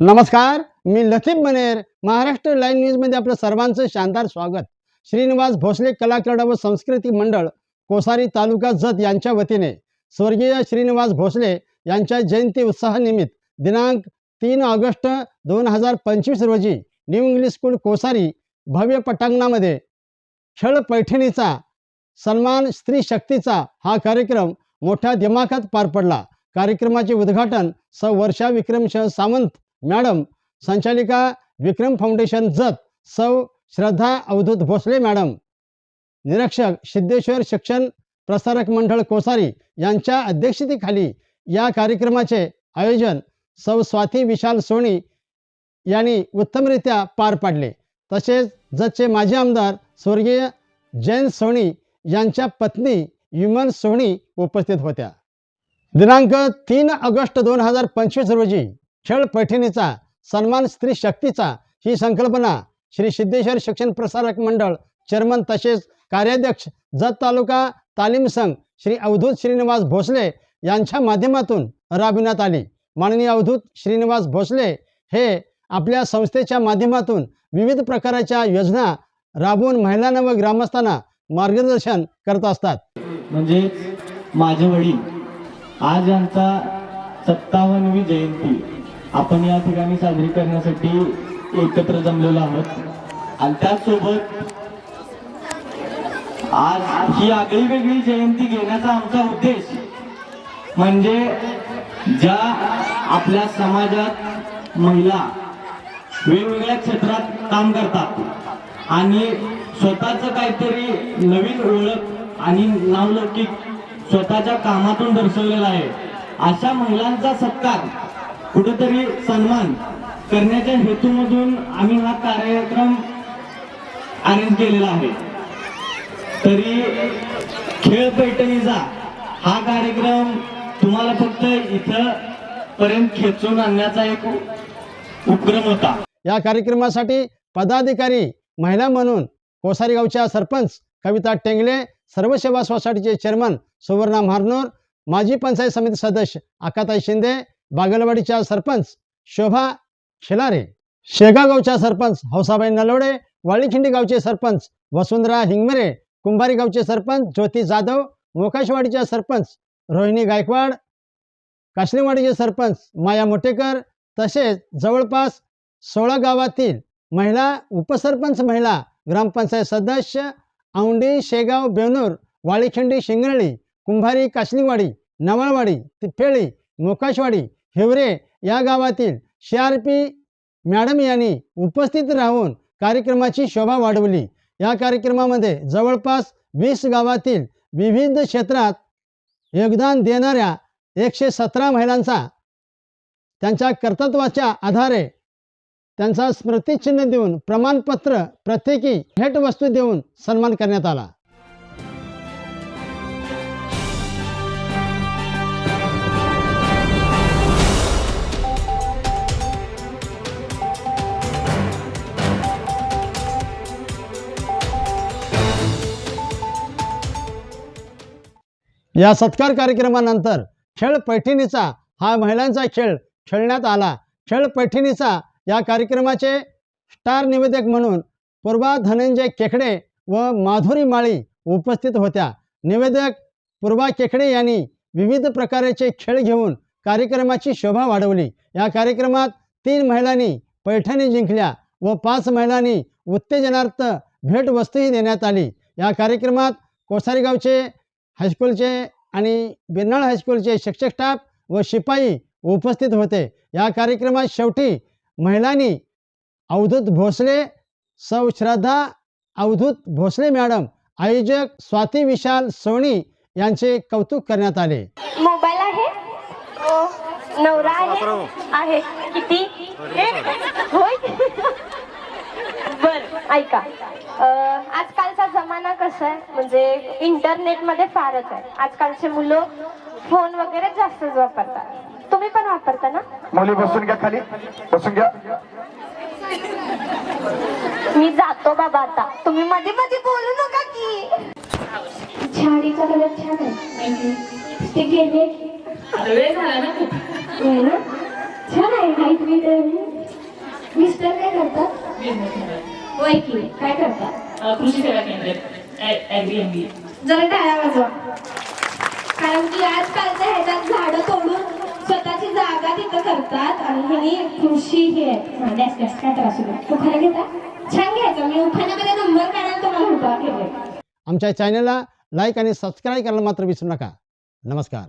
नमस्कार मी लतीफ मनेर महाराष्ट्र लाईव्ह न्यूजमध्ये आपलं सर्वांचं शानदार स्वागत. श्रीनिवास भोसले कलाक्रीडा व संस्कृती मंडळ कोसारी तालुका जत यांच्या वतीने स्वर्गीय श्रीनिवास भोसले यांच्या जयंती उत्साहानिमित्त दिनांक तीन ऑगस्ट दोन हजार पंचवीस रोजी न्यू इंग्लिश स्कूल कोसारी भव्य पटांगणामध्ये खेळ पैठणीचा सन्मान स्त्री शक्तीचा हा कार्यक्रम मोठ्या दिमाखात पार पडला. कार्यक्रमाचे उद्घाटन सौ वर्षा विक्रमशह सावंत मॅडम संचालिका विक्रम फाउंडेशन जत सौ श्रद्धा अवधूत भोसले मॅडम. निरीक्षक सिद्धेश्वर शिक्षण प्रसारक मंडळ कोसारी यांच्या अध्यक्षतेखाली या कार्यक्रमाचे आयोजन सौ स्वाती विशाल सोनी यांनी उत्तमरित्या पार पाडले. तसेच जतचे माजी आमदार स्वर्गीय जैन सोनी यांच्या पत्नी विमल सोनी उपस्थित होत्या. दिनांक तीन ऑगस्ट दोन हजार पंचवीस रोजी खेळ पैठणीचा सन्मान स्त्री शक्तीचा ही संकल्पना श्री सिद्धेश्वर शिक्षण प्रसारक मंडळ चेअरमन तसेच कार्याध्यक्ष जत तालुका तालीम संघ श्री अवधूत श्रीनिवास भोसले यांच्या माध्यमातून राबविण्यात आली. माननीय अवधूत श्रीनिवास भोसले हे आपल्या संस्थेच्या माध्यमातून विविध प्रकारच्या योजना राबवून महिलांना व ग्रामस्थांना मार्गदर्शन करत असतात. म्हणजे माझे वडील आज यांचा सत्तावन्नवी जयंती आपण या ठिकाणी साजरी करण्यासाठी एकत्र जमलेलो आहोत. आणि त्याचसोबत आज ही आगळी वेगळी जयंती घेण्याचा आमचा उद्देश म्हणजे ज्या आपल्या समाजात महिला वेगवेगळ्या क्षेत्रात काम करतात आणि स्वतःच काहीतरी नवीन ओळख आणि नावलौकिक स्वतःच्या कामातून दर्शवलेला आहे अशा महिलांचा सत्कार कुठंतरी सन्मान करण्याच्या हेतूमधून आम्ही हा कार्यक्रम अरेंज केलेला आहे. तरी खेळ पैठणीचा हा कार्यक्रम तुम्हाला फक्त इथं पर्यंत खेचून आणण्याचा एक उपक्रम होता. या कार्यक्रमासाठी पदाधिकारी महिला म्हणून कोसारी गावच्या सरपंच कविता टेंगले सर्व सेवा सोसायटीचे चेअरमन सुवर्णा महारनोर माजी पंचायत समिती सदस्य आकाताई शिंदे बागलवाडीच्या सरपंच शोभा खिलारे शेगागावच्या सरपंच हौसाबाई नलवडे वाळीखिंडी गावचे सरपंच वसुंधरा हिंगमरे कुंभारी गावचे सरपंच ज्योती जाधव मोकाशवाडीच्या सरपंच रोहिणी गायकवाड काशनीवाडीचे सरपंच माया मोटेकर तसेच जवळपास सोळा गावातील महिला उपसरपंच महिला ग्रामपंचायत सदस्य औंडी शेगाव बेनूर वाळीखिंडी शिंगरळी कुंभारी काशनीवाडी नवळवाडी तिफेळी मोकाशवाडी हेवरे या गावातील सी आर पी मॅडम यांनी उपस्थित राहून कार्यक्रमाची शोभा वाढवली. या कार्यक्रमामध्ये जवळपास वीस गावातील विविध क्षेत्रात योगदान देणाऱ्या एकशे सतरा महिलांचा त्यांच्या कर्तृत्वाच्या आधारे त्यांचा स्मृतिचिन्ह देऊन प्रमाणपत्र प्रत्येकी भेटवस्तू देऊन सन्मान करण्यात आला. या सत्कार कार्यक्रमानंतर खेळ पैठणीचा हा महिलांचा खेळ खेळण्यात आला. खेळ पैठणीचा या कार्यक्रमाचे स्टार निवेदक म्हणून पूर्वा धनंजय केकडे व माधुरी माळी उपस्थित होत्या. निवेदक पूर्वा केकडे यांनी विविध प्रकारचे खेळ घेऊन कार्यक्रमाची शोभा वाढवली. या कार्यक्रमात तीन महिलांनी पैठणी जिंकल्या व पाच महिलांनी उत्तेजनार्थ भेटवस्तूही देण्यात आली. या कार्यक्रमात कोसारीगावचे हायस्कूलचे आणि बिरनाळ हायस्कूलचे शिक्षक स्टाफ व शिपाई उपस्थित होते. या कार्यक्रमात शेवटी महिलांनी अवधूत भोसले सौ श्रद्धा अवधूत भोसले मॅडम आयोजक स्वाती विशाल सोनी यांचे कौतुक करण्यात आले. मोबाईल आहे? हो. नवरा आहे? आहे. किती? होय? बर ऐका. अं, आजकालचा जमाना कसा आहे? म्हणजे इंटरनेटमध्ये फारच आहे. आजकालचे मुलं फोन वगैरे जास्तच वापरतात. तुम्ही पण वापरता ना? मुली बसून घ्या खाली. बसून घ्या. मी जातो बाबा आता. तुम्ही मध्ये मध्ये बोलू नका की. साडीचा कलर छान आहे. ते गेले. वेळ झाला ना? खूप छान आहे. लाइट वेट आहे मिस्टर काय करतात? की. काय करतात? कृषी सेवा केंद्र ॲग्री एम बी जरा टाळ्या वाजवा. कारण की आजकालच्या ह्याच्यात झाडं तोडून स्वतःची जागा तिथं करतात आणि ह्यानी कृषी हे आहे डॅश डॅश काय तर असू दे. उखाणा घेता? छान घ्यायचं. मी उखाण्यामध्ये नंबर काढायला तुम्हाला केले आमच्या चॅनलला लाईक आणि सबस्क्राईब करायला मात्र विसरू नका. नमस्कार.